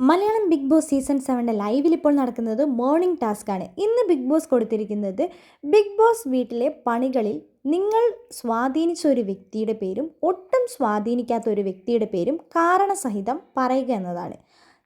Malayalam Bigg Boss season സെവന്റെ ലൈവിൽ ഇപ്പോൾ നടക്കുന്നത് മോർണിംഗ് ടാസ്ക് ആണ്. ഇന്ന് ബിഗ് ബോസ് കൊടുത്തിരിക്കുന്നത് ബിഗ് ബോസ് വീട്ടിലെ പണികളിൽ നിങ്ങൾ സ്വാധീനിച്ച ഒരു വ്യക്തിയുടെ പേരും ഒട്ടും സ്വാധീനിക്കാത്ത ഒരു വ്യക്തിയുടെ പേരും കാരണസഹിതം പറയുക എന്നതാണ്.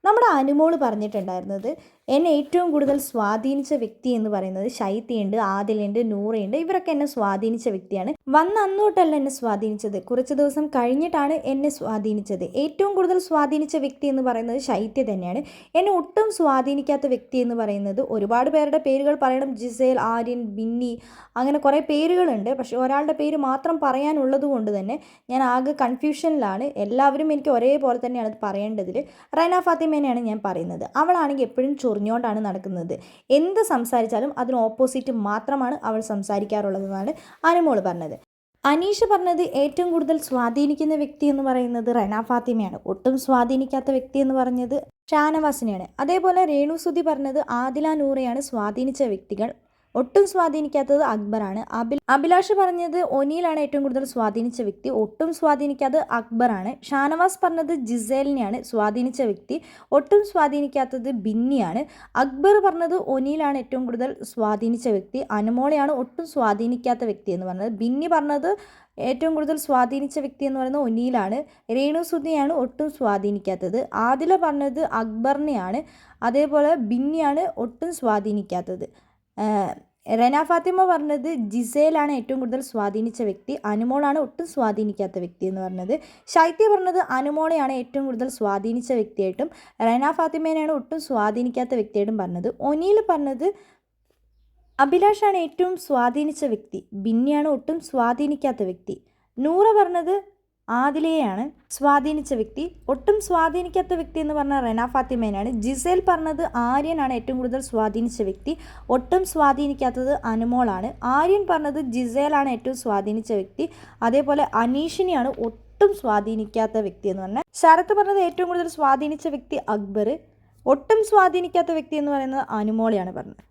നമ്മുടെ അനുമോൾ പറഞ്ഞിട്ടുണ്ടായിരുന്നത് എന്നെ ഏറ്റവും കൂടുതൽ സ്വാധീനിച്ച വ്യക്തി എന്ന് പറയുന്നത് ശൈത്യയുണ്ട് ആദിലുണ്ട് നൂറയുണ്ട്. ഇവരൊക്കെ എന്നെ സ്വാധീനിച്ച വ്യക്തിയാണ്. വന്ന അന്നോട്ടല്ല എന്നെ സ്വാധീനിച്ചത്. കുറച്ച് ദിവസം കഴിഞ്ഞിട്ടാണ് എന്നെ സ്വാധീനിച്ചത്. ഏറ്റവും കൂടുതൽ സ്വാധീനിച്ച വ്യക്തി എന്ന് പറയുന്നത് ശൈത്യ തന്നെയാണ്. എന്നെ ഒട്ടും സ്വാധീനിക്കാത്ത വ്യക്തി എന്ന് പറയുന്നത് ഒരുപാട് പേരുടെ പേരുകൾ പറയണം. ജിസേൽ ആര്യൻ ബിന്നി അങ്ങനെ കുറേ പേരുകളുണ്ട്. പക്ഷെ ഒരാളുടെ പേര് മാത്രം പറയാനുള്ളത് കൊണ്ട് തന്നെ ഞാൻ ആകെ കൺഫ്യൂഷനിലാണ്. എല്ലാവരും എനിക്ക് ഒരേപോലെ തന്നെയാണ് പറയേണ്ടതിൽ റൈന ഫാത്തിമേനെയാണ് ഞാൻ പറയുന്നത്. അവളാണെങ്കിൽ എപ്പോഴും ചൊറിഞ്ഞുകൊണ്ടാണ് നടക്കുന്നത്. എന്ത് സംസാരിച്ചാലും അതിന് ഓപ്പോസിറ്റ് മാത്രമാണ് അവൾ സംസാരിക്കാറുള്ളതെന്നാണ് അനുമോൾ പറഞ്ഞത്. അനീഷ പറഞ്ഞത് ഏറ്റവും കൂടുതൽ സ്വാധീനിക്കുന്ന വ്യക്തി എന്ന് പറയുന്നത് റെന ഫാത്തിമയാണ്. ഒട്ടും സ്വാധീനിക്കാത്ത വ്യക്തി എന്ന് പറഞ്ഞത് ഷാനവാസിനെയാണ്. അതേപോലെ രേണുസുതി പറഞ്ഞത് ആദില നൂറയാണ് സ്വാധീനിച്ച വ്യക്തികൾ. ഒട്ടും സ്വാധീനിക്കാത്തത് അക്ബറാണ്. അബിൽ അഭിലാഷ് പറഞ്ഞത് ഒനിയിലാണ് ഏറ്റവും കൂടുതൽ സ്വാധീനിച്ച വ്യക്തി. ഒട്ടും സ്വാധീനിക്കാത്തത് അക്ബറാണ്. ഷാനവാസ് പറഞ്ഞത് ജിസേലിനെയാണ് സ്വാധീനിച്ച വ്യക്തി. ഒട്ടും സ്വാധീനിക്കാത്തത് ബിന്നിയാണ്. അക്ബർ പറഞ്ഞത് ഒനിയിലാണ് ഏറ്റവും കൂടുതൽ സ്വാധീനിച്ച വ്യക്തി. അനുമോളെയാണ് ഒട്ടും സ്വാധീനിക്കാത്ത വ്യക്തി എന്ന് പറഞ്ഞത്. ബിന്നി പറഞ്ഞത് ഏറ്റവും കൂടുതൽ സ്വാധീനിച്ച വ്യക്തി എന്ന് പറയുന്നത് ഒനിയിലാണ്. രേണു സുധിയാണ് ഒട്ടും സ്വാധീനിക്കാത്തത്. ആദില പറഞ്ഞത് അക്ബറിനെയാണ്. അതേപോലെ ബിന്നിയാണ് ഒട്ടും സ്വാധീനിക്കാത്തത്. റെന ഫാത്തിമ പറഞ്ഞത് ജിസേലാണ് ഏറ്റവും കൂടുതൽ സ്വാധീനിച്ച വ്യക്തി അനുമോളാണ് ഒട്ടും സ്വാധീനിക്കാത്ത വ്യക്തി എന്ന് പറഞ്ഞത്. ശൈത്യ പറഞ്ഞത് അനുമോളെയാണ് ഏറ്റവും കൂടുതൽ സ്വാധീനിച്ച വ്യക്തിയായിട്ടും റെന ഫാത്തിമേനെയാണ് ഒട്ടും സ്വാധീനിക്കാത്ത വ്യക്തിയായിട്ടും പറഞ്ഞത്. ഒനിയിൽ പറഞ്ഞത് അഭിലാഷാണ് ഏറ്റവും സ്വാധീനിച്ച വ്യക്തി ബിന്നിയാണ് ഒട്ടും സ്വാധീനിക്കാത്ത വ്യക്തി. നൂറ പറഞ്ഞത് ആദിലയെയാണ് സ്വാധീനിച്ച വ്യക്തി. ഒട്ടും സ്വാധീനിക്കാത്ത വ്യക്തി എന്ന് പറഞ്ഞാൽ റെന ഫാത്തിമേനാണ് ജിസേൽ പറഞ്ഞത് ആര്യനാണ് ഏറ്റവും കൂടുതൽ സ്വാധീനിച്ച വ്യക്തി. ഒട്ടും സ്വാധീനിക്കാത്തത് അനുമോളാണ്. ആര്യൻ പറഞ്ഞത് ജിസേലാണ് ഏറ്റവും സ്വാധീനിച്ച വ്യക്തി. അതേപോലെ അനീഷിനെയാണ് ഒട്ടും സ്വാധീനിക്കാത്ത വ്യക്തി എന്ന് പറഞ്ഞാൽ. ശരത്ത് പറഞ്ഞത് ഏറ്റവും കൂടുതൽ സ്വാധീനിച്ച വ്യക്തി അക്ബർ. ഒട്ടും സ്വാധീനിക്കാത്ത വ്യക്തി എന്ന് പറയുന്നത് അനുമോളെയാണ് പറഞ്ഞത്.